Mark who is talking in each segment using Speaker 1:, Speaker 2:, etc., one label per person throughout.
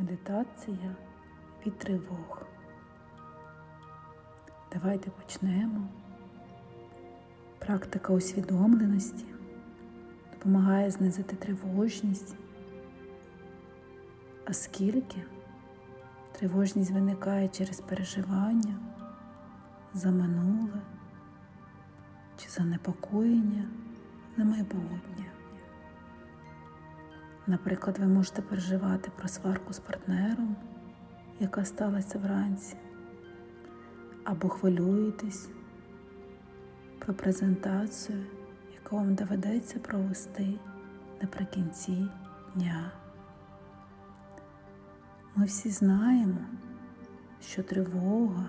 Speaker 1: Медитація від тривог. Давайте почнемо. Практика усвідомленості допомагає знизити тривожність. Оскільки тривожність виникає через переживання за минуле чи занепокоєння за майбутнє. Наприклад, ви можете переживати про сварку з партнером, яка сталася вранці, або хвилюєтесь про презентацію, яку вам доведеться провести наприкінці дня. Ми всі знаємо, що тривога,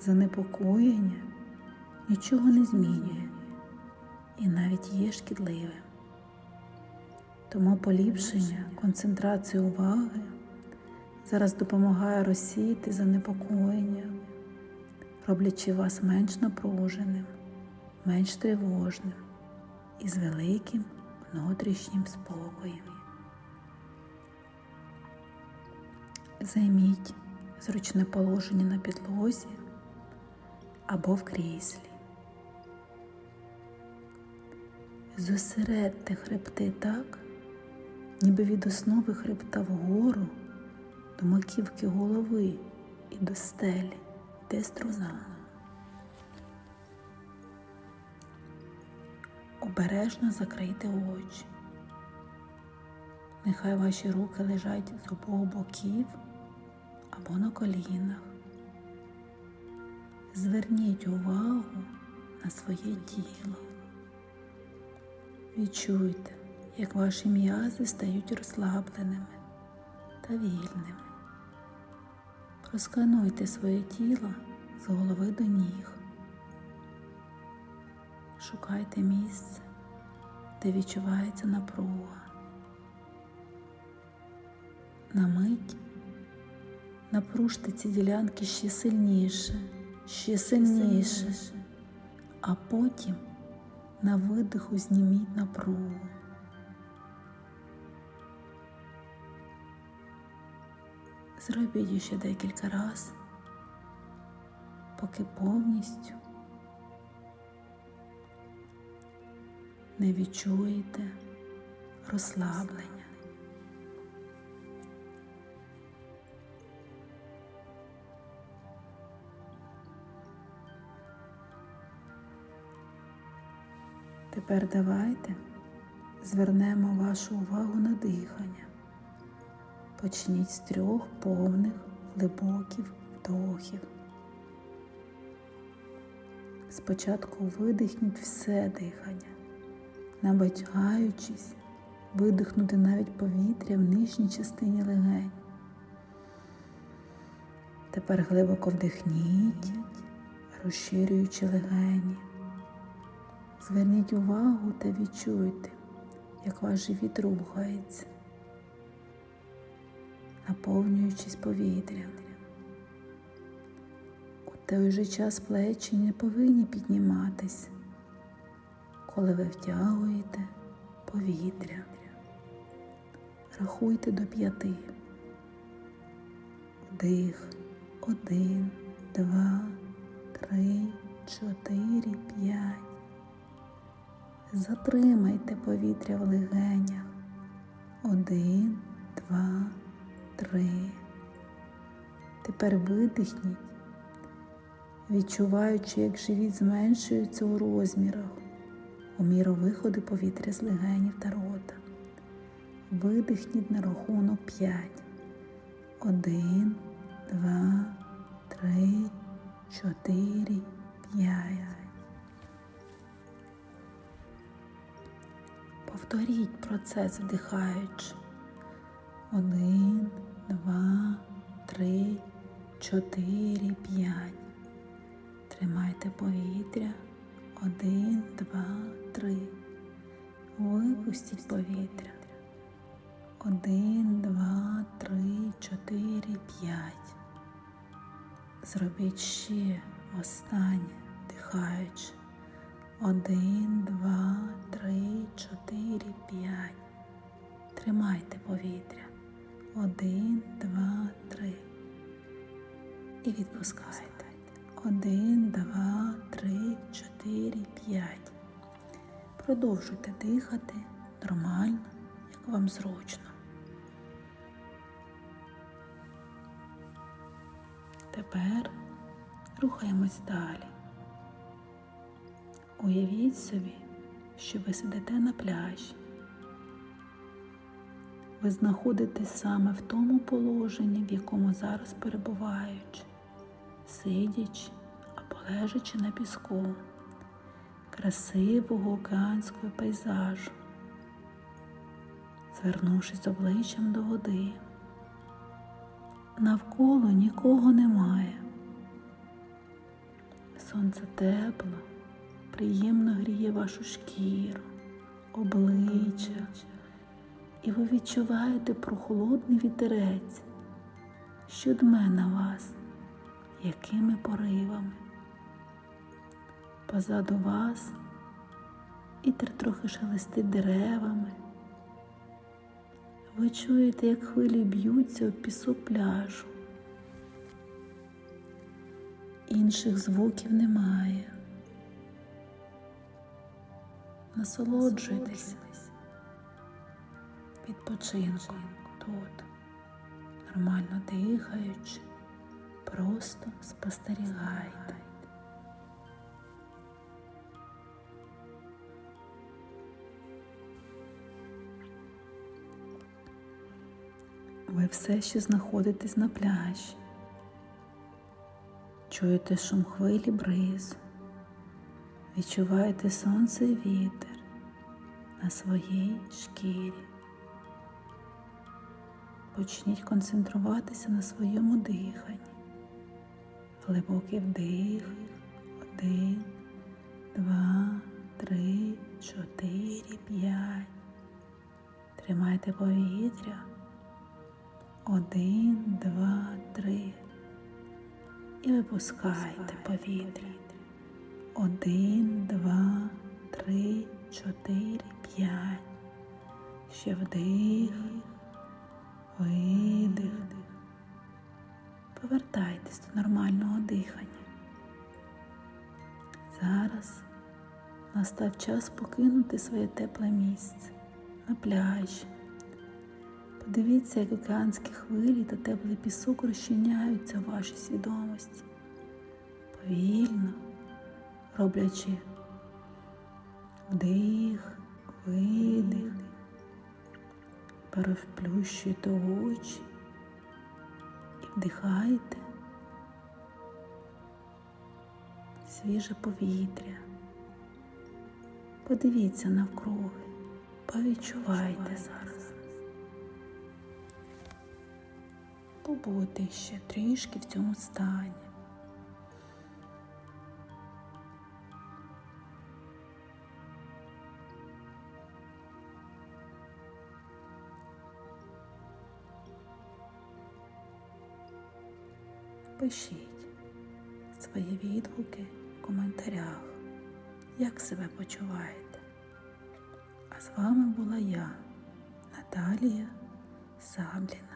Speaker 1: занепокоєння нічого не змінює і навіть є шкідливим. Тому поліпшення концентрації уваги зараз допомагає розсіяти занепокоєння, роблячи вас менш напруженим, менш тривожним і з великим внутрішнім спокоєм. Займіть зручне положення на підлозі або в кріслі. Зосередьте хребти так, ніби від основи хребта вгору до маківки голови і до стелі йде струна. Обережно закрийте очі. Нехай ваші руки лежать з обох боків або на колінах. Зверніть увагу на своє тіло. Відчуйте, як ваші м'язи стають розслабленими та вільними. Проскануйте своє тіло з голови до ніг. Шукайте місце, де відчувається напруга. На мить напружте ці ділянки ще сильніше, ще сильніше, а потім на видиху зніміть напругу. Зробіть її ще декілька разів, поки повністю не відчуєте розслаблення. Тепер давайте звернемо вашу увагу на дихання. Почніть з трьох повних глибоких вдохів. Спочатку видихніть все дихання, намагаючись видихнути навіть повітря в нижній частині легень. Тепер глибоко вдихніть, розширюючи легені. Зверніть увагу та відчуйте, як ваш живіт рухається, наповнюючись повітрям. У той же час плечі не повинні підніматись, коли ви втягуєте повітря. Рахуйте до п'яти. Вдих. Один, два, три, чотири, п'ять. Затримайте повітря в легенях. Один, два, три. Тепер видихніть, відчуваючи, як живіт зменшується у розмірах, у міру виходу повітря з легенів та рота. Видихніть на рахунок п'ять. Один, два, три, чотири, п'ять. Повторіть процес вдихаючи. Один, два, три, чотири, п'ять. Тримайте повітря. Один, два, три. Випустіть повітря. Один, два, три, чотири, п'ять. Зробіть ще останнє, вдихаючи. Один, два, три, чотири, п'ять. Тримайте повітря. Один, два, три. І відпускайте. Один, два, три, чотири, п'ять. Продовжуйте дихати нормально, як вам зручно. Тепер рухаємось далі. Уявіть собі, що ви сидите на пляжі. Ви знаходитесь саме в тому положенні, в якому зараз перебуваючи, сидячи або лежачи на піску красивого океанського пейзажу, звернувшись обличчям до води. Навколо нікого немає. Сонце тепло, приємно гріє вашу шкіру, обличчя, і ви відчуваєте прохолодний вітерець, що дме на вас, якими поривами. Позаду вас вітер трохи шелестить деревами. Ви чуєте, як хвилі б'ються об пісок пляжу. Інших звуків немає. Насолоджуйтесь відпочинком тут, нормально дихаючи, просто спостерігайте. Ви все ще знаходитесь на пляжі. Чуєте шум хвилі бризу, відчуваєте сонце і вітер на своїй шкірі. Почніть концентруватися на своєму диханні. Глибокий вдих. Один, два, три, чотири, п'ять. Тримайте повітря. Один, два, три. І випускайте повітря. Один, два, три, чотири, п'ять. Ще вдих, видих. Повертайтесь до нормального дихання. Зараз настав час покинути своє тепле місце на пляжі. Подивіться, як океанські хвилі та теплий пісок розчиняються в вашій свідомості, повільно роблячи вдих, видих, переплющуйте очі і вдихайте свіже повітря. Подивіться навкруги, повідчувайте зараз. Побудьте ще трішки в цьому стані. Пишіть свої відгуки в коментарях, як себе почуваєте. А з вами була я, Наталія Сабліна.